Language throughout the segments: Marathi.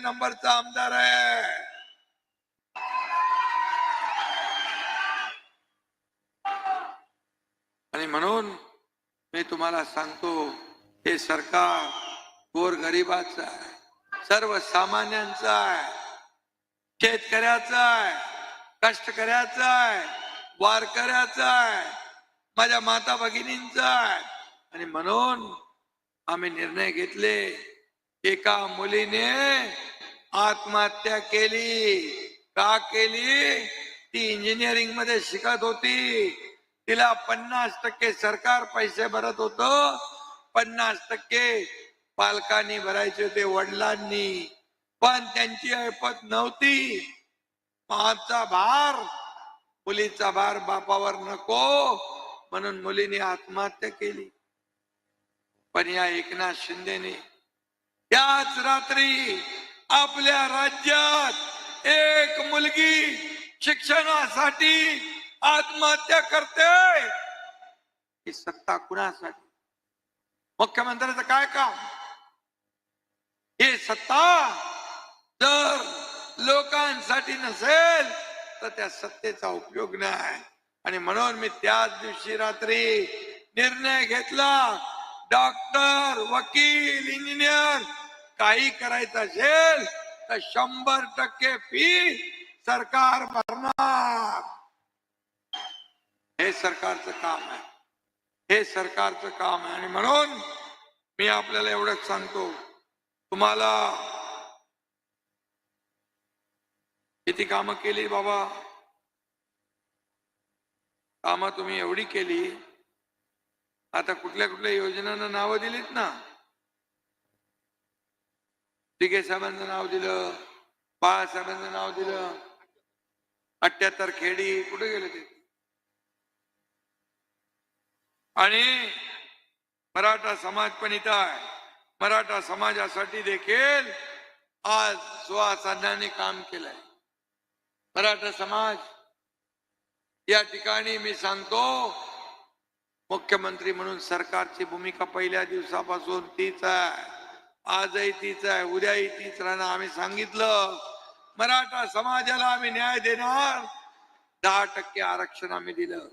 नंबरचा आमदार आहे. आणि म्हणून मी तुम्हाला सांगतो हे सरकार गोर गरिबाचं आहे सर्वसामान्यांचं आहे शेतकऱ्याचं आहे कष्टकऱ्याचं आहे वारकऱ्याचं आहे माझ्या माता भगिनींचा आहे. आणि म्हणून आम्ही निर्णय घेतले एका मुलीने आत्महत्या केली. का केली? ती इंजिनिअरिंगमध्ये शिकत होती. तिला पन्नास टक्के सरकार पैसे भरत होत. पन्नास टक्के पालकांनी भरायचे होते वडिलांनी. पण त्यांची ऐपत नव्हती. आमचा भार. मुलीचा भार बापावर नको. म्हणून मुलीने आत्महत्या केली. पण या एकनाथ शिंदेने. त्याच रात्री आपल्या राज्यात एक मुलगी शिक्षणासाठी आत्महत्या करते. ही सत्ता कुणासाठी? मुख्यमंत्र्याचं काय काम? हे सत्ता जर लोकांसाठी नसेल तर त्या सत्तेचा उपयोग नाही. आणि म्हणून मी त्याच दिवशी रात्री निर्णय घेतला. डॉक्टर वकील इंजिनियर काही करायचं असेल तर शंभर टक्के फी सरकार भरणार. हे सरकारचं काम आहे. हे सरकारचं काम आहे. आणि म्हणून मी आपल्याला एवढंच सांगतो. तुम्हाला किती कामं केली बाबा? कामं तुम्ही एवढी केली. आता कुठल्या कुठल्या योजनांना नावं दिलीत ना? दिघे साहेबांचं नाव दिलं बाळासाहेबांचं नाव दिलं. अठ्याहत्तर खेडी कुठे गेले ते? आणि मराठा समाज पण इथं आहे. मराठा समाजासाठी देखील आज सुहास काम केलंय. मराठा समाज या ठिकाणी मी सांगतो मुख्यमंत्री म्हणून सरकारची भूमिका पहिल्या दिवसापासून तीच आहे. आजही तीच आहे उद्याही तीच राहणार. आम्ही सांगितलं मराठा समाजाला आम्ही न्याय देणार. दहा टक्के आरक्षण आम्ही दिलं.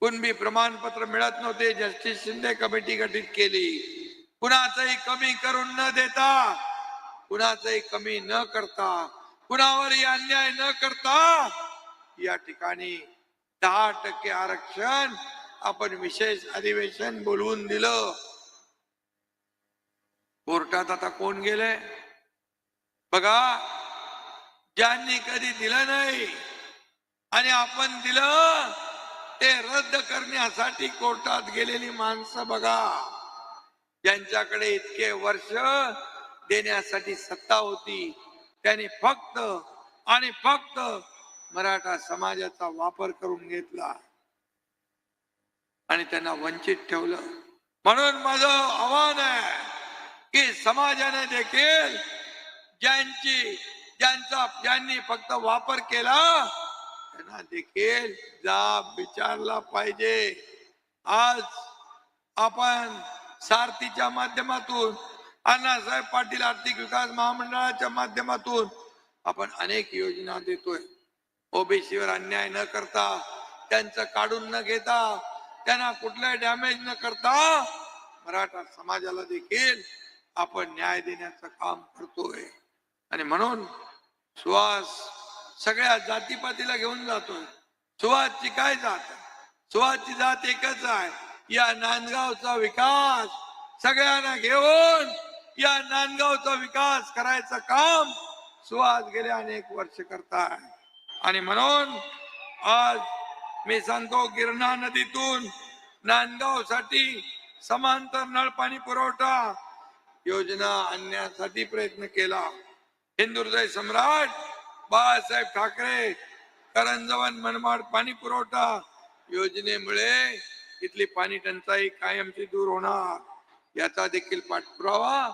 कुणबी प्रमाणपत्र मिळत नव्हते जस्टिस शिंदे कमिटी गठीत केली. कुणाचंही कमी करून न देता कुणाचंही कमी न करता कुणावरही अन्याय न करता या ठिकाणी दहा टक्के आरक्षण आपण विशेष अधिवेशन बोलवून दिलं. कोर्टात आता कोण गेले बघा ज्यांनी कधी दिलं नाही आणि आपण दिलं ते रद्द करण्यासाठी कोर्टात गेलेली माणसं बघा. ज्यांच्याकडे इतके वर्ष देण्यासाठी सत्ता होती. त्यांनी फक्त आणि फक्त मराठा समाजाचा वापर करून घेतला. आणि त्यांना वंचित ठेवलं. म्हणून माझं समाजाने देखील ज्यांची ज्यांचा ज्यांनी फक्त वापर केला त्यांना देखील जाब विचारला पाहिजे. आज आपण सारथीच्या माध्यमातून अण्णासाहेब पाटील आर्थिक विकास महामंडळाच्या माध्यमातून आपण अनेक योजना देतोय. ओबीसीवर अन्याय न करता त्यांचं काढून न घेता त्यांना कुठलाही डॅमेज न करता मराठा समाजाला देखील आपण न्याय देण्याचं काम करतोय. आणि म्हणून सुहास सगळ्या जातीपातीला घेऊन जातोय. सुहासची काय जात? सुवासची सुहासची जात एकच आहे. या नांदगावचा विकास सगळ्यांना घेऊन या नांदगावचा विकास करायचं काम सुहास गेले अनेक वर्ष करताय. आणि म्हणून आज मी सांगतो गिरणा नदीतून नांदगावसाठी समांतर नळ पाणी पुरवठा योजना आणण्यासाठी प्रयत्न केला. हिंदुहृदय सम्राट बाळासाहेब ठाकरे करंजवन मनमाड पाणी पुरवठा योजनेमुळे इथली पाणी टंचाई कायमची दूर होणार. याचा देखील पाठपुरावा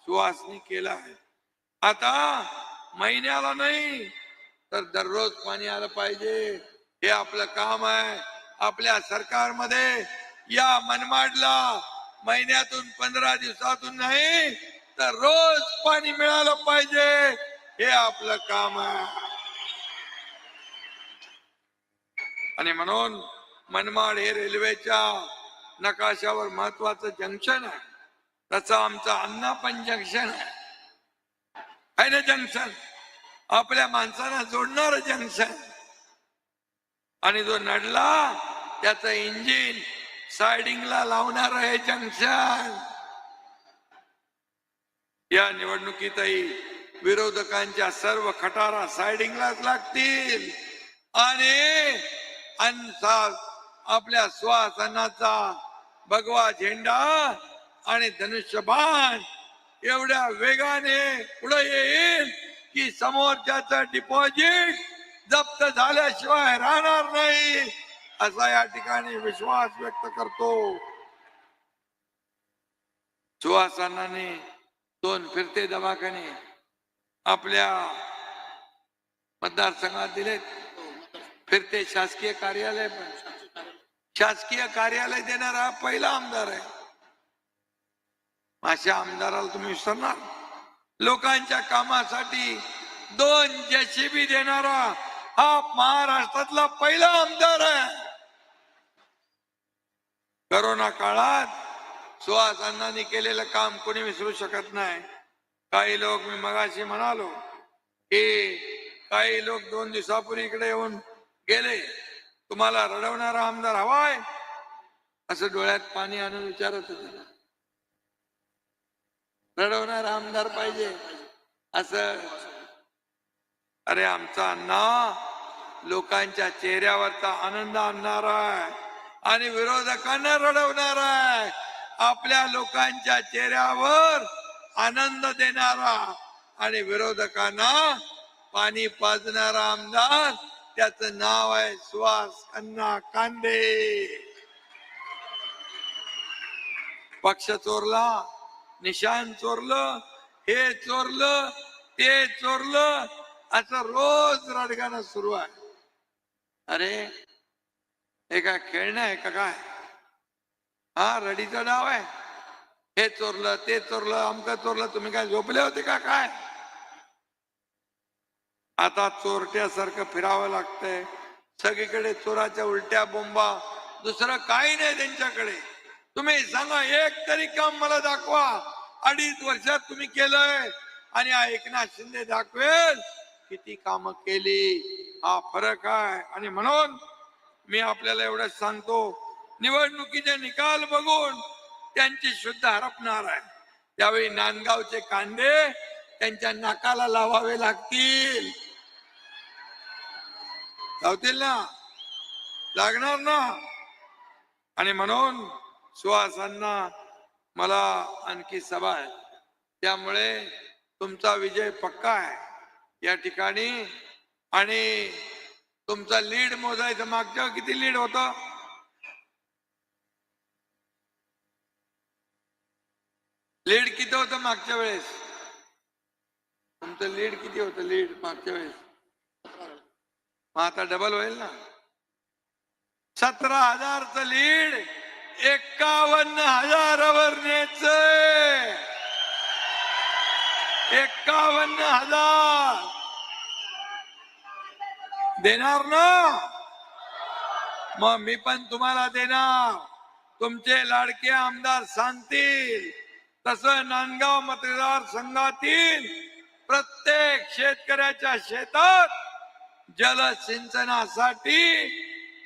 सुहासनी केला आहे. आता महिन्याला नाही तर दररोज पाणी आलं पाहिजे. हे आपलं काम आहे. आपल्या सरकारमध्ये या मनमाडला महिन्यातून पंधरा दिवसातून नाही तर रोज पाणी मिळालं पाहिजे. हे आपलं काम आहे. आणि म्हणून मनमाड हे रेल्वेच्या नकाशावर महत्वाचं जंक्शन आहे. तसं आमचं अण्णा पण जंक्शन आहे. ना जंक्शन आपल्या माणसाला जोडणार जंक्शन आणि जो नडला त्याचं इंजिन सायडिंगला लावणार आहे जंक्शन. या निवडणुकीतही विरोधकांच्या सर्व खटारा सायडिंगलाच लागतील. आणि आपल्या श्वासनाचा भगवा झेंडा आणि धनुष्यबाण एवढ्या वेगाने पुढे येईल की समोरच्याच डिपॉझिट जप्त झाल्याशिवाय राहणार नाही. असा या ठिकाणी विश्वास व्यक्त करतो. सुहासनाने दोन फिरते दवाखाने आपल्या मतदारसंघात दिलेत. फिरते शासकीय कार्यालय पण. शासकीय कार्यालय देणारा पहिला आमदार आहे. अशा आमदाराला तुम्ही विसरणार. लोकांच्या कामासाठी दोन जेसीबी देणारा हा महाराष्ट्रातला पहिला आमदार आहे. करोना काळात सुहास अण्णांनी केलेलं काम कोणी विसरू शकत नाही. काही लोक मी मगाशी म्हणालो की काही लोक दोन दिवसापूर्वी इकडे येऊन गेले. तुम्हाला रडवणारा आमदार हवाय. असं डोळ्यात पाणी आणून विचारत होते. रडवणारा आमदार पाहिजे. असं. अरे आमचा अण्णा लोकांच्या चेहऱ्यावरचा आनंद आणणार आहे. आणि विरोधकांना रडवणार आहे. आपल्या लोकांच्या चेहऱ्यावर आनंद देणारा आणि विरोधकांना पाणी पाजणारा आमदार त्याच नाव आहे सुहास अण्णा कांदे. पक्ष चोरला निशान चोरलं हे चोरलं ते चोरलं असं रोज रडगाणं सुरू आहे. अरे हे काय खेळणं आहे का काय? हा रडीचं डाव आहे. हे चोरलं ते चोरलं अमकं चोरलं तुम्ही काय झोपले होते का काय? आता चोरट्यासारखं फिरावं लागतंय. सगळीकडे चोराच्या उलट्या बोंबा. दुसरं काही नाही त्यांच्याकडे. तुम्ही सांगा एक तरी काम मला दाखवा. अडीच वर्षात तुम्ही केलंय. आणि हा एकनाथ शिंदे दाखवेल किती काम केली. हा फरक आहे. आणि म्हणून मी आपल्याला एवढंच सांगतो निवडणुकीचे निकाल बघून त्यांची शुद्ध हरपणार आहे. त्यावेळी नांदगावचे कांदे त्यांच्या नाकाला लावावे लागतील. लावतील ना? लागणार ना? आणि म्हणून सुहासांना मला आणखी सभा आहे. त्यामुळे तुमचा विजय पक्का आहे. या ठिकाणी आणि तुमचा लीड मोजायचं मागच्या किती लीड होत? लीड किती होत मागच्या वेळेस? तुमचं लीड किती होतं लीड मागच्या वेळेस? मग आता डबल होईल ना? सतरा हजारच लीड एकावन्न हजारावर न्यायचंय. एकावन्न हजार. देणार ना? मग मी पण तुम्हाला देणार. तुमचे लाडके आमदार सांगतील. तस नांदगाव मतदार संघातील प्रत्येक शेतकऱ्याच्या शेतात जलसिंचनासाठी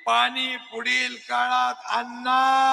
पाणी पुढील काळात आणणार.